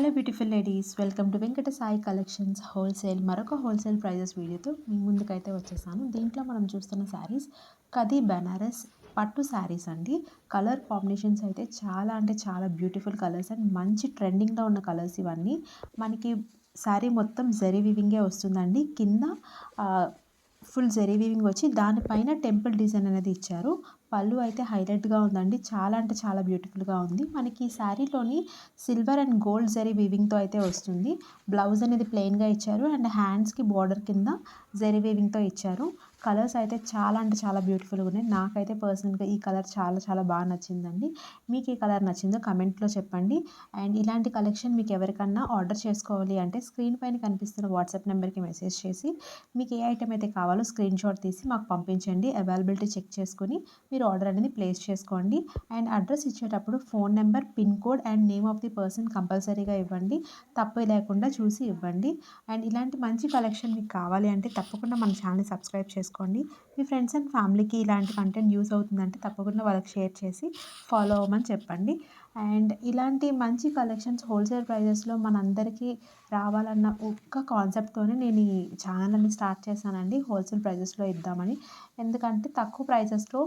Hello beautiful ladies welcome to Venkata Sai collections wholesale మరొక wholesale prices వీడియోతో మీ ముందుకైతే వచ్చేసాను. దీంట్లో మనం చూస్తున్న శారీస్ కది బెనారస్ పట్టు శారీస్ అండి. కలర్ కాంబినేషన్స్ అయితే చాలా అంటే చాలా బ్యూటిఫుల్ కలర్స్ అండ్ మంచి ట్రెండింగ్లో ఉన్న కలర్స్ ఇవన్నీ. మనకి శారీ మొత్తం జరీ వివింగే వస్తుందండి. కింద ఫుల్ జరీ వీవింగ్ వచ్చి దానిపైన టెంపుల్ డిజైన్ అనేది ఇచ్చారు. పళ్ళు అయితే హైలైట్గా ఉందండి. చాలా అంటే చాలా బ్యూటిఫుల్గా ఉంది. మనకి ఈ శారీలోని సిల్వర్ అండ్ గోల్డ్ జరీ వీవింగ్తో అయితే వస్తుంది. బ్లౌజ్ అనేది ప్లెయిన్గా ఇచ్చారు. అండ్ హ్యాండ్స్కి బార్డర్ కింద జరీ వీవింగ్తో ఇచ్చారు. కలర్స్ అయితే చాలా అంటే చాలా బ్యూటిఫుల్గా ఉన్నాయి. నాకైతే పర్సనల్గా ఈ కలర్ చాలా చాలా బాగా నచ్చిందండి. మీకు ఈ కలర్ నచ్చిందో కమెంట్లో చెప్పండి. అండ్ ఇలాంటి కలెక్షన్ మీకు ఎవరికన్నా ఆర్డర్ చేసుకోవాలి అంటే స్క్రీన్ పైన కనిపిస్తున్న వాట్సాప్ నెంబర్కి మెసేజ్ చేసి మీకు ఏ ఐటెం అయితే కావాలో స్క్రీన్ షాట్ తీసి మాకు పంపించండి. అవైలబిలిటీ చెక్ చేసుకుని మీరు ఆర్డర్ అనేది ప్లేస్ చేసుకోండి. అండ్ అడ్రస్ ఇచ్చేటప్పుడు phone number pin code and name of the person కంపల్సరీగా ఇవ్వండి. తప్పు లేకుండా చూసి ఇవ్వండి. అండ్ ఇలాంటి మంచి కలెక్షన్ మీకు కావాలి అంటే తప్పకుండా మన ఛానల్ని సబ్స్క్రైబ్ చేసుకోండి చేసుకోండి. మీ ఫ్రెండ్స్ అండ్ ఫ్యామిలీకి ఇలాంటి కంటెంట్ యూస్ అవుతుందంటే తప్పకుండా వాళ్ళకి షేర్ చేసి ఫాలో అవ్వమని చెప్పండి. అండ్ ఇలాంటి మంచి కలెక్షన్స్ హోల్సేల్ ప్రైజెస్లో మనందరికీ రావాలన్న ఒక్క కాన్సెప్ట్తోనే నేను ఈ ఛానల్ని స్టార్ట్ చేశానండి. హోల్సేల్ ప్రైజెస్లో ఇద్దామని. ఎందుకంటే తక్కువ ప్రైజెస్లో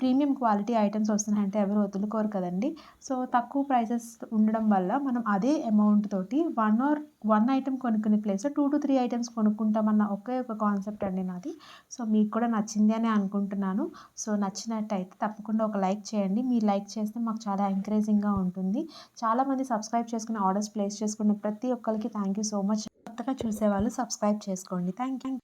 ప్రీమియం క్వాలిటీ ఐటమ్స్ వస్తున్నాయంటే ఎవరు వదులుకోరు కదండి. సో తక్కువ ప్రైజెస్ ఉండడం వల్ల మనం అదే అమౌంట్ తోటి వన్ ఆర్ వన్ ఐటెం కొనుక్కునే ప్లేస్లో టూ టు త్రీ ఐటమ్స్ కొనుక్కుంటామన్న ఒకే ఒక కాన్సెప్ట్ అండి నాది. సో మీకు కూడా నచ్చింది అని అనుకుంటున్నాను. సో నచ్చినట్టయితే తప్పకుండా ఒక లైక్ చేయండి. మీరు లైక్ చేస్తే మాకు చాలా ఎంకరేజింగ్గా ఉంటుంది. చాలామంది సబ్స్క్రైబ్ చేసుకుని ఆర్డర్స్ ప్లేస్ చేసుకున్న ప్రతి ఒక్కరికి థ్యాంక్ యూ సో మచ్ కొత్తగా చూసేవాళ్ళు సబ్స్క్రైబ్ చేసుకోండి. Thank you